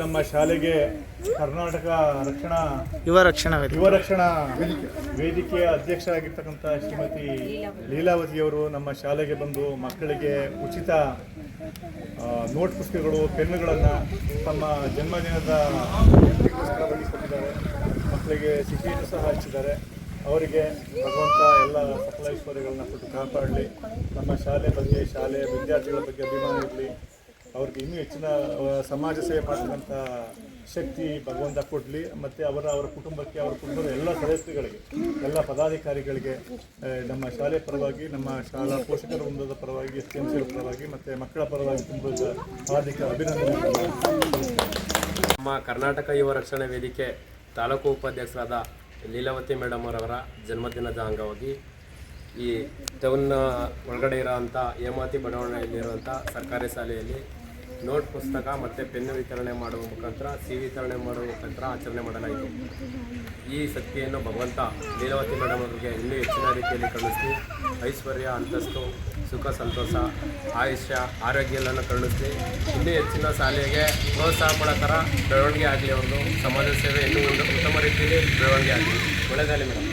ನಮ್ಮ ಶಾಲೆಗೆ ಕರ್ನಾಟಕ ರಕ್ಷಣಾ ಯುವ ರಕ್ಷಣಾ ವೇದಿಕೆ. ಯುವ ರಕ್ಷಣಾ ವೇದಿಕೆಯ ಅಧ್ಯಕ್ಷರಾಗಿರ್ತಕ್ಕಂಥ ಶ್ರೀಮತಿ ಲೀಲಾವತಿಯವರು ನಮ್ಮ ಶಾಲೆಗೆ ಬಂದು ಮಕ್ಕಳಿಗೆ ಉಚಿತ ನೋಟ್ ಪುಸ್ತಕಗಳು ಪೆನ್ನುಗಳನ್ನು ತಮ್ಮ ಜನ್ಮದಿನದ ಕೊಟ್ಟಿದ್ದಾರೆ. ಮಕ್ಕಳಿಗೆ ಸಿಹಿಯನ್ನು ಸಹ ಹಚ್ಚಿದ್ದಾರೆ. ಅವರಿಗೆ ಭಗವಂತ ಎಲ್ಲ ಸಕಲ ಐಶ್ವರ್ಯಗಳನ್ನ ಕೊಟ್ಟು ಕಾಪಾಡಲಿ. ನಮ್ಮ ಶಾಲೆ ಬಗ್ಗೆ ಶಾಲೆಯ ವಿದ್ಯಾರ್ಥಿಗಳ ಬಗ್ಗೆ ಅಭಿಮಾನ ಇರಲಿ. ಅವ್ರಿಗೆ ಇನ್ನೂ ಹೆಚ್ಚಿನ ಸಮಾಜ ಸೇವೆ ಮಾಡತಕ್ಕಂಥ ಶಕ್ತಿ ಭಗವಂತ ಕೊಡಲಿ, ಮತ್ತು ಅವರ ಅವರ ಕುಟುಂಬಕ್ಕೆ, ಅವರ ಕುಟುಂಬದ ಎಲ್ಲ ಸದಸ್ಯರುಗಳಿಗೆ ಎಲ್ಲ ಪದಾಧಿಕಾರಿಗಳಿಗೆ ನಮ್ಮ ಶಾಲೆ ಪರವಾಗಿ, ನಮ್ಮ ಶಾಲಾ ಪೋಷಕರ ವೃಂದದ ಪರವಾಗಿ ಎಸ್ ಎಂ ಸಿ ಪರವಾಗಿ, ಮತ್ತು ಮಕ್ಕಳ ಪರವಾಗಿ ತುಂಬ ಹಾರ್ದಿಕ ಅಭಿನಂದನೆ ನಮ್ಮ ಕರ್ನಾಟಕ ಯುವ ರಕ್ಷಣಾ ವೇದಿಕೆ ತಾಲೂಕು ಉಪಾಧ್ಯಕ್ಷರಾದ ಲೀಲಾವತಿ ಮೇಡಮ್ ಅವರವರ ಜನ್ಮದಿನದ ಅಂಗವಾಗಿ ಈ ಟೌನ್ನ ಒಳಗಡೆ ಇರೋವಂಥ ಹೇಮಾತಿ ಬಡಾವಣೆಯಲ್ಲಿರುವಂಥ ಸರ್ಕಾರಿ ಶಾಲೆಯಲ್ಲಿ ನೋಟ್ ಪುಸ್ತಕ ಮತ್ತು ಪೆನ್ನು ವಿತರಣೆ ಮಾಡುವ ಮುಖಾಂತರ ಸಿ ವಿತರಣೆ ಮಾಡುವ ಮುಖಾಂತರ ಆಚರಣೆ ಮಾಡಲಾಯಿತು. ಈ ಶಕ್ತಿಯನ್ನು ಭಗವಂತ ಲೀಲಾವತಿ ಮೇಡಮ್ ಅವರಿಗೆ ಇನ್ನೂ ಹೆಚ್ಚಿನ ರೀತಿಯಲ್ಲಿ ಕರುಣಿಸಿ ಐಶ್ವರ್ಯ, ಅಂತಸ್ತು, ಸುಖ, ಸಂತೋಷ, ಆಯುಷ್ಯ, ಆರೋಗ್ಯ ಎಲ್ಲನೂ ಕರುಣಿಸಿ ಇನ್ನೂ ಹೆಚ್ಚಿನ ಶಾಲೆಗೆ ಪ್ರೋತ್ಸಾಹ ಪಡೋ ಥರ ಬೆಳವಣಿಗೆ ಆಗಲಿ ಒಂದು ಸಮಾಜ ಸೇವೆ ಇನ್ನೂ ಒಂದು ಉತ್ತಮ ರೀತಿಯಲ್ಲಿ ಬೆಳವಣಿಗೆ ಆಗಲಿ. ಒಳ್ಳೆಯದಾಗಲಿ ಮೇಡಮ್